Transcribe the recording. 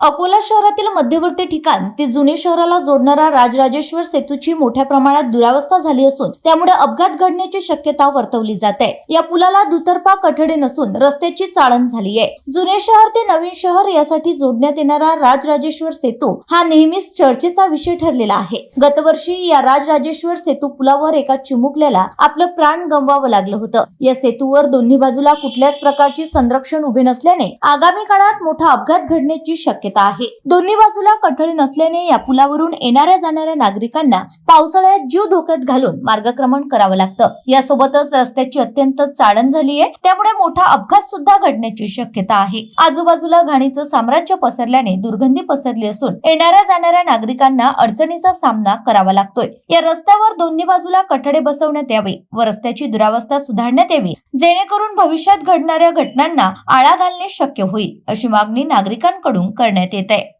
अकोला शहरातील मध्यवर्ती ठिकाण ते जुने शहराला जोडणारा राजराजेश्वर सेतूची मोठ्या प्रमाणात दुरावस्था झाली असून त्यामुळे अपघात घडण्याची शक्यता वर्तवली जाते. या पुलाला दुतर्फा कठडे नसून रस्त्याची चाळण झाली आहे. जुने शहर ते नवीन शहर यासाठी जोडण्यात येणारा राजराजेश्वर सेतू हा नेहमीच चर्चेचा विषय ठरलेला आहे. गतवर्षी या राजराजेश्वर सेतू पुलावर एका चिमुकल्याला आपलं प्राण गमवावं लागलं होतं. या सेतूवर दोन्ही बाजूला कुठल्याच प्रकारची संरक्षण उभे नसल्याने आगामी काळात मोठा अपघात घडण्याची शक्यता आहे. दोन्ही बाजूला कठडी नसल्याने या पुलावरून येणाऱ्या जाणाऱ्या नागरिकांना पावसाळ्यात जीव धोक्यात घालून मार्गक्रमण करावं लागतं. यासोबतच रस्त्याची अत्यंत चाळण झाली आहे. त्यामुळे मोठा अपघात सुद्धा घडण्याची शक्यता आहे. आजूबाजूला घाणीचं साम्राज्य पसरल्याने दुर्गंधी पसरली असून येणाऱ्या जाणाऱ्या नागरिकांना अडचणीचा सामना करावा लागतोय. या रस्त्यावर दोन्ही बाजूला कठडे बसवण्यात यावे व रस्त्याची दुरावस्था सुधारण्यात यावी जेणेकरून भविष्यात घडणाऱ्या घटनांना आळा घालणे शक्य होईल अशी मागणी नागरिकांकडून करण्यात येत आहे